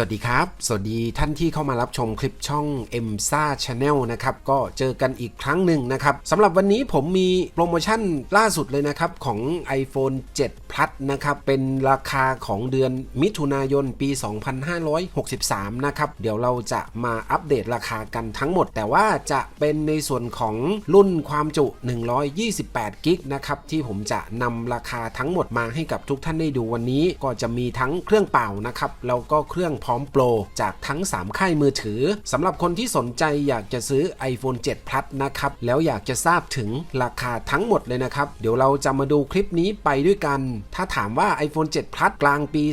สวัสดีครับ สวัสดีท่านที่เข้ามารับชมคลิปช่อง m s a Channel นะครับ ก็เจอกันอีกครั้งหนึ่งนะครับสำหรับวันนี้ผมมีโปรโมชั่นล่าสุดเลยนะครับ ของ iPhone 7 Plus นะครับ เป็นราคาของเดือนมิถุนายนปี 2563 นะครับ เดี๋ยวเราจะมาอัปเดตราคากันทั้งหมด แต่ว่าจะเป็นในส่วนของรุ่นความจุ 128กิกนะครับ ที่ผมจะนำราคาทั้งหมดมาให้กับทุกท่านได้ดูวันนี้ ก็จะมีทั้งเครื่องเป่านะครับแล้วก็เครื่องพร้อมโปรจากทั้ง 3 ค่ายมือถือสำหรับคนที่สนใจอยากจะซื้อ iPhone 7 Plus นะครับ แล้วอยากจะทราบถึงราคาทั้งหมดเลยนะครับ เดี๋ยวเราจะมาดูคลิปนี้ไปด้วยกัน ถ้าถามว่า iPhone 7 Plus กลางปี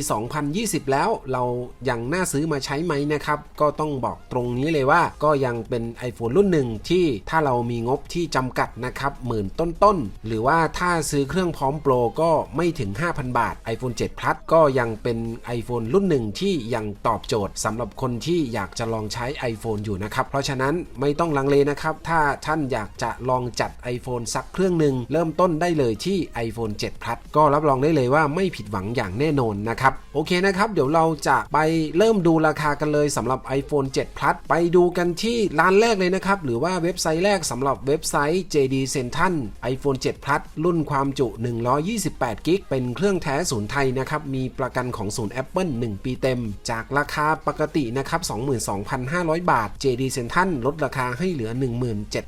2020 แล้วเรายังน่าซื้อมาใช้ไหมนะครับ ก็ต้องบอกตรงนี้เลยว่าก็ยังเป็น iPhone รุ่นหนึ่งที่ถ้าเรามีงบที่จำกัดนะครับหมื่นต้นๆ หรือว่าถ้าซื้อเครื่องพร้อมโปรก็ไม่ถึง 5,000 บาท iPhone 7 Plus ก็ยังเป็น iPhone รุ่นหนึ่งที่ยังตอบโจทย์สำหรับคนที่อยากจะลองใช้ iPhone อยู่นะครับ เพราะฉะนั้นไม่ต้องลังเลนะครับ ถ้าท่านอยากจะลองจัด iPhone สักเครื่องหนึ่งเริ่มต้นได้เลยที่ iPhone 7 Plus ก็รับรองได้เลยว่าไม่ผิดหวังอย่างแน่นอนนะครับ โอเคนะครับ เดี๋ยวเราจะไปเริ่มดูราคากันเลยสำหรับ iPhone 7 Plus ไปดูกันที่ร้านแรกเลยนะครับ หรือว่าเว็บไซต์แรกสำหรับเว็บไซต์ JD Central iPhone 7 Plus รุ่นความจุ 128 กิกเป็นเครื่องแท้ศูนย์ไทยนะครับ มีประกันของศูนย์ Apple 1 ปีเต็มจากราคาปกตินะครับ 22,500 บาท JD Central ลดราคาให้เหลือ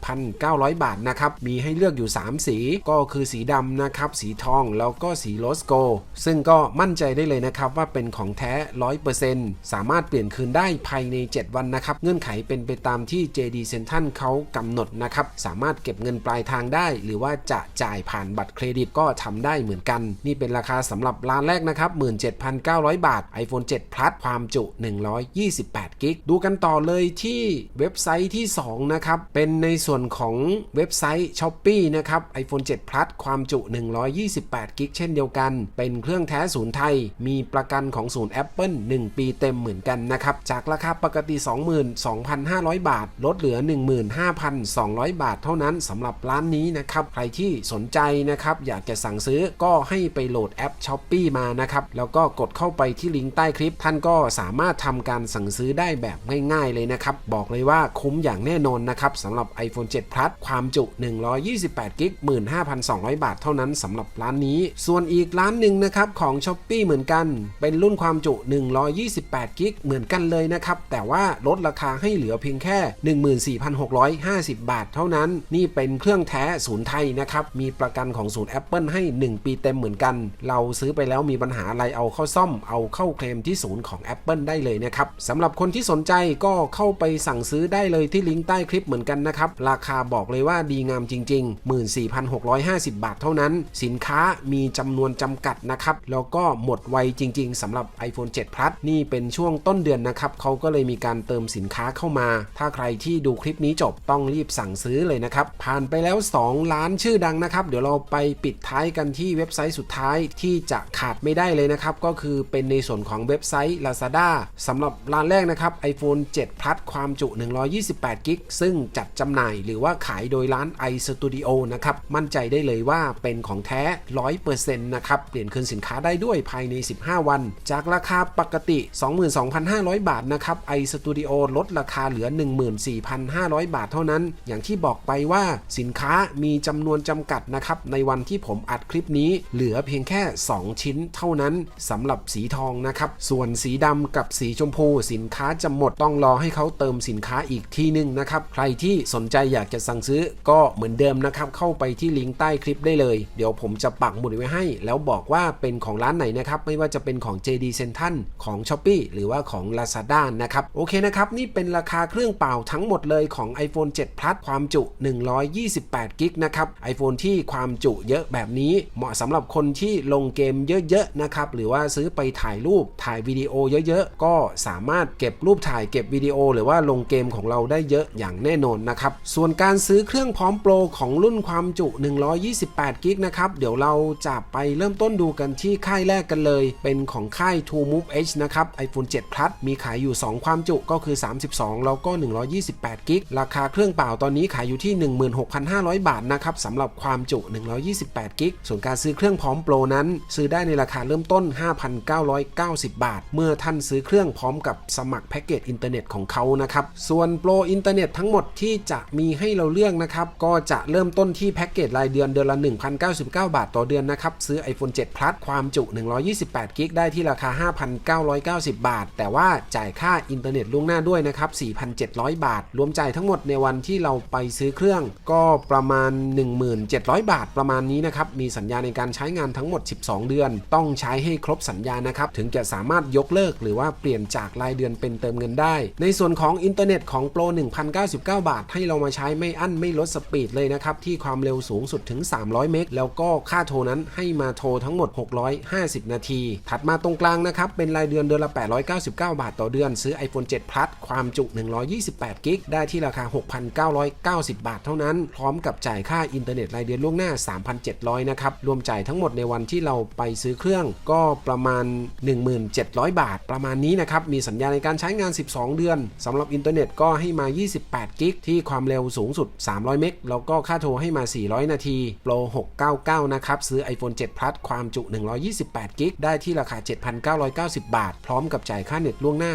17,900 บาทนะครับ มีให้เลือกอยู่ 3 สี ก็คือสีดำนะครับ สีทอง แล้วก็สีโรสโก ซึ่งก็มั่นใจได้เลยนะครับว่าเป็นของแท้ 100%สามารถเปลี่ยนคืนได้ภายใน 7 วันนะครับ เงื่อนไขเป็นไปตามที่ JD Central เขากำหนดนะครับ สามารถเก็บเงินปลายทางได้ หรือว่าจะจ่ายผ่านบัตรเครดิตก็ทำได้เหมือนกัน นี่เป็นราคาสำหรับร้านแรกนะครับ 17,900 บาท iPhone 7 Plus ความจุ 128 กิก ดูกันต่อเลยที่เว็บไซต์ที่ 2 นะครับ เป็นในส่วนของเว็บไซต์ s h o p e e นะครับ iPhone 7 Plus ความจุ 128 กิก เช่นเดียวกัน เป็นเครื่องแท้ศูนย์ไทย มีประกันของศูนย์ Apple 1 ปีเต็มเหมือนกันนะครับ จากราคาปกติ 22,500 บาท ลดเหลือ 15,200 บาทเท่านั้นสำหรับร้านนี้นะครับ ใครที่สนใจนะครับ อยากจะสั่งซื้อก็ให้ไปโหลดแอป s h o p e e มานะครับ แล้วก็กดเข้าไปที่ลิงก์ใต้คลิป ท่านก็สามารถทำการสั่งซื้อได้แบบง่ายๆเลยนะครับ บอกเลยว่าคุ้มอย่างแน่นอนนะครับสำหรับ iPhone 7 Plus ความจุ 128กิก15,200 บาทเท่านั้นสำหรับร้านนี้ ส่วนอีกร้านหนึ่งนะครับของ s h อ p e e เหมือนกัน เป็นรุ่นความจุ 128กิกเหมือนกันเลยนะครับ แต่ว่าลดราคาให้เหลือเพียงแค่ 14,650 บาทเท่านั้น นี่เป็นเครื่องแท้ศูนย์ไทยนะครับ มีประกันของศูนย์ Apple ให้ 1 ปีเต็มเหมือนกัน เราซื้อไปแล้วมีปัญหาอะไรเอาเข้าซ่อม เอาเข้าเคลมที่ศูนย์ของ Apple ได้เลยนะครับสำหรับคนที่สนใจก็เข้าไปสั่งซื้อได้เลยที่ลิงก์ใต้คลิปเหมือนกันนะครับ ราคาบอกเลยว่าดีงามจริง ๆ 14,650 บาทเท่านั้น สินค้ามีจำนวนจำกัดนะครับ แล้วก็หมดไวจริง ๆสำหรับ iPhone 7 Plus นี่เป็นช่วงต้นเดือนนะครับเขาก็เลยมีการเติมสินค้าเข้ามา ถ้าใครที่ดูคลิปนี้จบต้องรีบสั่งซื้อเลยนะครับ ผ่านไปแล้ว 2 ล้านชื่อดังนะครับ เดี๋ยวเราไปปิดท้ายกันที่เว็บไซต์สุดท้ายที่จะขาดไม่ได้เลยนะครับ ก็คือเป็นในส่วนของเว็บไซต์ Lazada สำหรับร้านแรกนะครับ iPhone 7 Plus ความจุ 128กิกซึ่งจัดจำหน่ายหรือว่าขายโดยร้าน iStudio นะครับ มั่นใจได้เลยว่าเป็นของแท้ 100%นะครับ เปลี่ยนคืนสินค้าได้ด้วยภายใน 15 วัน จากราคาปกติ 22,500 บาทนะครับ iStudio ลดราคาเหลือ 14,500 บาทเท่านั้น อย่างที่บอกไปว่าสินค้ามีจำนวนจำกัดนะครับในวันที่ผมอัดคลิปนี้ เหลือเพียงแค่ 2 ชิ้นเท่านั้นสำหรับสีทองนะครับส่วนสีดำกับสีชมพู สินค้าจะหมดต้องรอให้เขาเติมสินค้าอีกทีนึงนะครับ ใครที่สนใจอยากจะสั่งซื้อก็เหมือนเดิมนะครับ เข้าไปที่ลิงก์ใต้คลิปได้เลย เดี๋ยวผมจะปักหมุดไว้ให้ แล้วบอกว่าเป็นของร้านไหนนะครับ ไม่ว่าจะเป็นของ JD Central ของ s h อ p e e หรือว่าของ Lazada นะครับ โอเคนะครับ นี่เป็นราคาเครื่องเป่าทั้งหมดเลยของ iPhone 7 Plus ความจุ 128 กิกนะครับ iPhone ที่ความจุเยอะแบบนี้เหมาะสำหรับคนที่ลงเกมเยอะๆนะครับ หรือว่าซื้อไปถ่ายรูปถ่ายวิดีโอเยอะอะๆ ก็สามารถเก็บรูปถ่ายเก็บวิดีโอ หรือว่าลงเกมของเราได้เยอะอย่างแน่นอนนะครับ ส่วนการซื้อเครื่องพร้อมโปรของรุ่นความจุ 128กิกนะครับ เดี๋ยวเราจะไปเริ่มต้นดูกันที่ค่ายแรกกันเลย เป็นของค่าย True Move H นะครับ iPhone 7 Plus มีขายอยู่ 2 ความจุก็คือ 32 แล้วก็ 128กิกราคาเครื่องเปล่าตอนนี้ขายอยู่ที่ 16,500 บาทนะครับสำหรับความจุ 128กิกส่วนการซื้อเครื่องพร้อมโปรนั้น ซื้อได้ในราคาเริ่มต้น 5,990 บาท เมื่อท่านซื้อเครื่องพร้อมกับสมัครแพ็กเกจอินเทอร์เน็ตของเขานะครับ ส่วนโปรอินเทอร์เน็ตทั้งหมดที่จะมีให้เราเลือกนะครับ ก็จะเริ่มต้นที่แพ็กเกจรายเดือนเดือนละ 1,099 บาทต่อเดือนนะครับ ซื้อ iPhone 7 Plus ความจุ 128กิกได้ที่ราคา 5,990 บาท แต่ว่าจ่ายค่าอินเทอร์เน็ตล่วงหน้าด้วยนะครับ 4,700 บาท รวมจ่ายทั้งหมดในวันที่เราไปซื้อเครื่อง ก็ประมาณ 1,700 บาทประมาณนี้นะครับ มีสัญญาในการใช้งานทั้งหมด 12 เดือน ต้องใช้ให้ครบสัญญานะครับ ถึงจะสามารถยกเลิกหรือว่าเปลี่ยนจากรายเดือนเป็นเติมเงินได้ ในส่วนของอินเทอร์เน็ตของโปร 1,099 บาท ให้เรามาใช้ไม่อั้นไม่ลดสปีดเลยนะครับ ที่ความเร็วสูงสุดถึง 300 เมกแล้วก็ค่าโทรนั้นให้มาโทรทั้งหมด 650 นาที ถัดมาตรงกลางนะครับ เป็นรายเดือนเดือนละ 899 บาทต่อเดือน ซื้อ iPhone 7 Plus ความจุ 128 กิกได้ที่ราคา 6,990 บาทเท่านั้น พร้อมกับจ่ายค่าอินเทอร์เน็ตรายเดือนล่วงหน้า 3,700 นะครับ รวมจ่ายทั้งหมดในวันที่เราไปซื้อเครื่องก็ประมาณ 1,700 บาทประมาณนี้นะครับ มีสัญญาในการใช้งาน 12 เดือนสำหรับอินเทอร์เน็ตก็ให้มา 28 กิกที่ความเร็วสูงสุด 300 เมกแล้วก็ค่าโทรให้มา 400 นาทีโปร699 นะครับ ซื้อ iPhone 7 Plus ความจุ 128 กิกได้ที่ราคา 7,990 บาท พร้อมกับจ่ายค่าเน็ตล่วงหน้า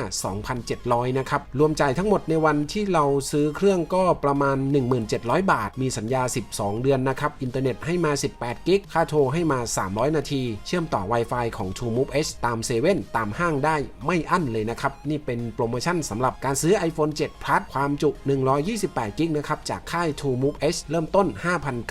2,700 นะครับ รวมจ่ายทั้งหมดในวันที่เราซื้อเครื่องก็ประมาณ 1,700 บาท มีสัญญา 12 เดือนนะครับ อินเทอร์เน็ตให้มา 18 กิก ค่าโทรให้มา 300 นาที เชื่อมต่อ Wi-Fi ของ True Move H ตามเซเว่นตามห้างได้ ไม่อั้นเลยนะครับ นี่เป็นโปรโมชั่นสำหรับการซื้อ iPhone 7 Plus ความจุ 128กิกนะครับ จากค่าย True Move H เริ่มต้น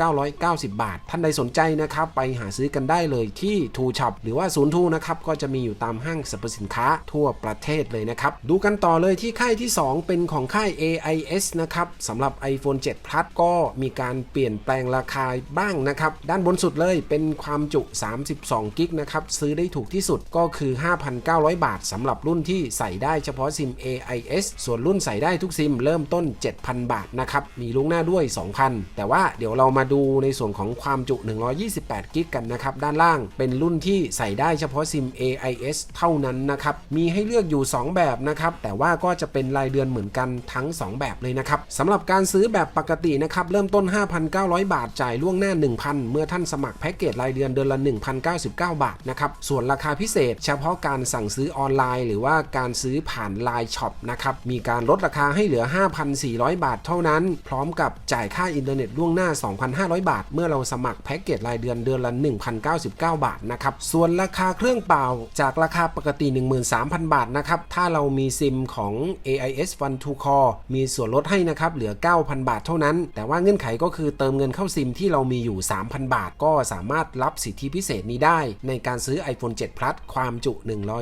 5,990 บาท ท่านใดสนใจนะครับ ไปหาซื้อกันได้เลยที่ True Shop หรือว่าศูนย์ทูนะครับ ก็จะมีอยู่ตามห้างสรรพสินค้าทั่วประเทศเลยนะครับ ดูกันต่อเลยที่ค่ายที่ 2 เป็นของค่าย AIS นะครับสำหรับ iPhone 7 Plus ก็มีการเปลี่ยนแปลงราคาบ้างนะครับ ด้านบนสุดเลยเป็นความจุ 32กิกนะครับ ซื้อได้ถูกที่สุดก็คือ 5,900 บาทสำำหรับรุ่นที่ใส่ได้เฉพาะซิม AIS ส่วนรุ่นใส่ได้ทุกซิมเริ่มต้น 7,000 บาทนะครับ มีลุงหน้าด้วย 2,000 แต่ว่าเดี๋ยวเรามาดูในส่วนของความจุ 128 กิกกันนะครับ ด้านล่างเป็นรุ่นที่ใส่ได้เฉพาะซิม AIS เท่านั้นนะครับ มีให้เลือกอยู่ 2 แบบนะครับ แต่ว่าก็จะเป็นรายเดือนเหมือนกันทั้ง 2 แบบเลยนะครับสำหรับการซื้อแบบปกตินะครับ เริ่มต้น 5,900 บาทจ่ายล่วงหน้า 1,000 เมื่อท่านสมัครแพ็กเกจรายเดือนเดือนละ 1,099 บาทนะครับส่วนราคาพิเศษ เฉพาะการสั่งซื้อออนไลน์หรือว่าการซื้อผ่าน Line Shop นะครับ มีการลดราคาให้เหลือ 5,400 บาทเท่านั้น พร้อมกับจ่ายค่าอินเทอร์เน็ตล่วงหน้า 2,500 บาท เมื่อเราสมัครแพ็กเกจรายเดือนเดือนละ1,099 บาทนะครับ ส่วนราคาเครื่องเปล่าจากราคาปกติ 13,000 บาทนะครับ ถ้าเรามีซิมของ AIS One to Call มีส่วนลดให้นะครับ เหลือ 9,000 บาทเท่านั้น แต่ว่าเงื่อนไขก็คือเติมเงินเข้าซิมที่เรามีอยู่ 3,000 บาท ก็สามารถรับสิทธิพิเศษนี้ได้ ในการซื้อ iPhone 7 Plus ความจุ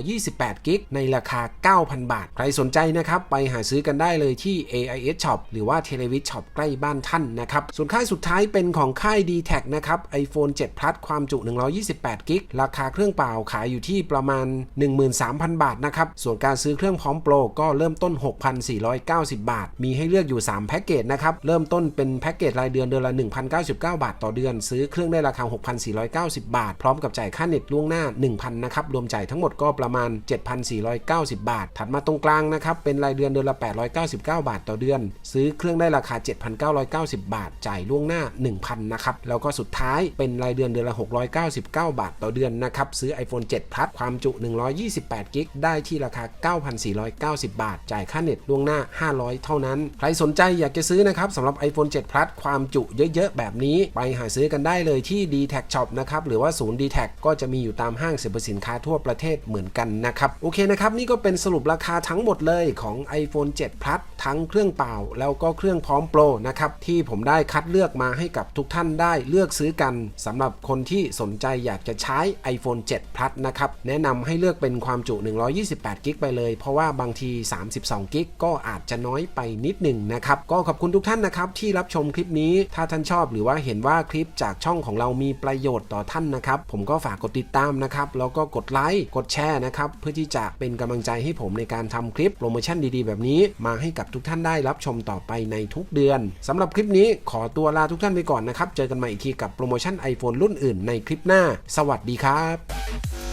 128 กิกในราคา 9,000 บาท ใครสนใจนะครับไปหาซื้อกันได้เลยที่ AIS Shop หรือว่า t e l e v i s Shop ใกล้บ้านท่านนะครับ ส่วนค่ายสุดท้ายเป็นของค่าย d t แทนะครับ iPhone 7 Plus ความจุ 128 กิก ราคาเครื่องเปล่าขายอยู่ที่ประมาณ 13,000 บาทนะครับ ส่วนการซื้อเครื่องพร้อมโปรก็เริ่มต้น 6,490 บาท มีให้เลือกอยู่ 3 แพ็กเกจนะครับ เริ่มต้นเป็นแพ็กเกจรายเดือนเดือนละ 1,099 บาทต่อเดือน ซื้อเครื่องได้ราคา 6,490 บาท พร้อมกับจ่ายค่าเน็ตล่วงหน้า 1,000 นะครับ รวมจ่ายทั้งหมดก็ประมาณ 7,000 7,490 บาท ถัดมาตรงกลางนะครับ เป็นรายเดือนเดือนละ 899 บาทต่อเดือน ซื้อเครื่องได้ราคา 7,990 บาท จ่ายล่วงหน้า 1,000 นะครับ แล้วก็สุดท้ายเป็นรายเดือนเดือนละ 699 บาทต่อเดือนนะครับ ซื้อ iPhone 7 Plus ความจุ 128กิกได้ที่ราคา 9,490 บาท จ่ายค่าเน็ตล่วงหน้า 500 เท่านั้น ใครสนใจอยากจะซื้อนะครับสำหรับ iPhone 7 Plus ความจุเยอะๆ แบบนี้ ไปหาซื้อกันได้เลยที่ d t แท Shop นะครับ หรือว่าศูนย์ d t แทก็จะมีอยู่ตามห้างสรรพสินค้าทั่วประเทศเหมือนกันนะครับโอเคนะครับ นี่ก็เป็นสรุปราคาทั้งหมดเลยของ iPhone 7 Plus ทั้งเครื่องเปล่า แล้วก็เครื่องพร้อมโปรนะครับ ที่ผมได้คัดเลือกมาให้กับทุกท่านได้เลือกซื้อกันสำหรับคนที่สนใจอยากจะใช้ iPhone 7 Plus นะครับ แนะนำให้เลือกเป็นความจุ 128กิกไปเลย เพราะว่าบางที 32กิกก็อาจจะน้อยไปนิดหนึ่งนะครับ ก็ขอบคุณทุกท่านนะครับที่รับชมคลิปนี้ ถ้าท่านชอบหรือว่าเห็นว่าคลิปจากช่องของเรามีประโยชน์ต่อท่านนะครับ ผมก็ฝากกดติดตามนะครับ แล้วก็กดไลค์ กดแชร์นะครับ เพื่อที่จะเป็นกำลังใจให้ผมในการทำคลิปโปรโมชั่นดีๆ แบบนี้ มาให้กับทุกท่านได้รับชมต่อไปในทุกเดือนสำหรับคลิปนี้ขอตัวลาทุกท่านไปก่อนนะครับ เจอกันใหม่อีกทีกับโปรโมชั่น iPhone รุ่นอื่นในคลิปหน้า สวัสดีครับ